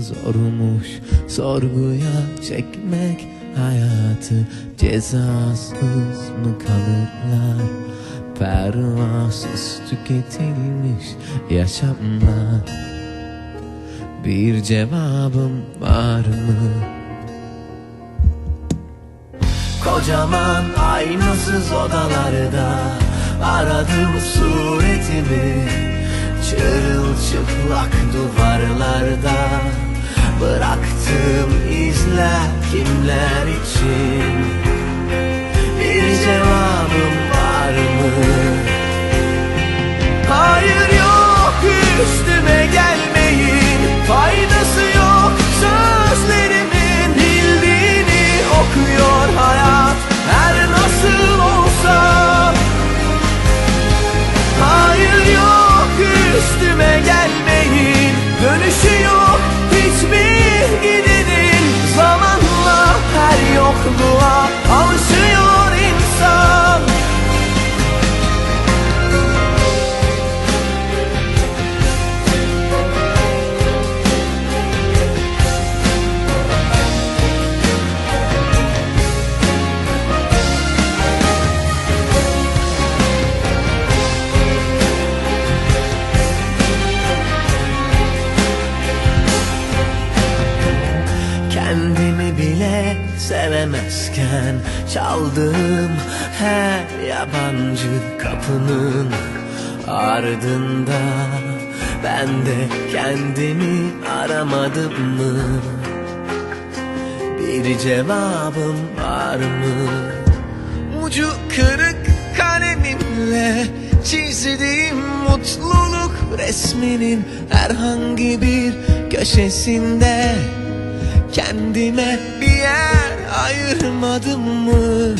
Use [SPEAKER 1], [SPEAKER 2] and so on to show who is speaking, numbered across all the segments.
[SPEAKER 1] zormuş sorguya çekmek hayatı. Cezasız mı kalırlar pervasız tüketilmiş yaşamlar. Bir cevabım var mı? Kocaman aynasız odalarda Aradım suretimi Çırılçıplak duvarlarda Bıraktığım izler kimler için sevemezken Çaldığım her yabancı kapının ardında Ben de kendimi aramadım mı? Bir cevabım var mı? Ucu kırık kalemimle çizdiğim mutluluk resminin herhangi bir köşesinde kendime bir yer ayırmadım mı?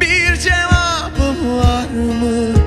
[SPEAKER 1] Bir cevabım var mı?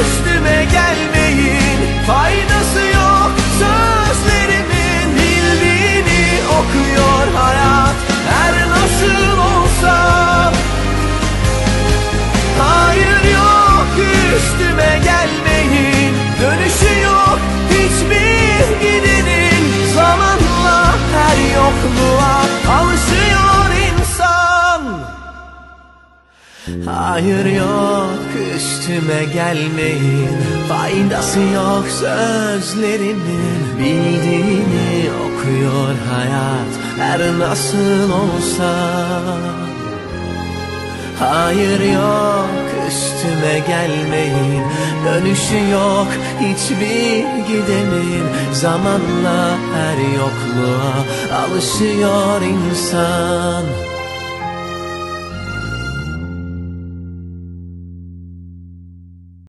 [SPEAKER 1] Yok Hayır yok üstüme gelmeyin. Faydası yok sözlerimin. Bildiğini okuyor hayat Her nasıl olsa. Hayır yok üstüme gelmeyin. Dönüşü yok hiçbir gidenin Zamanla her yokluğa alışıyor insan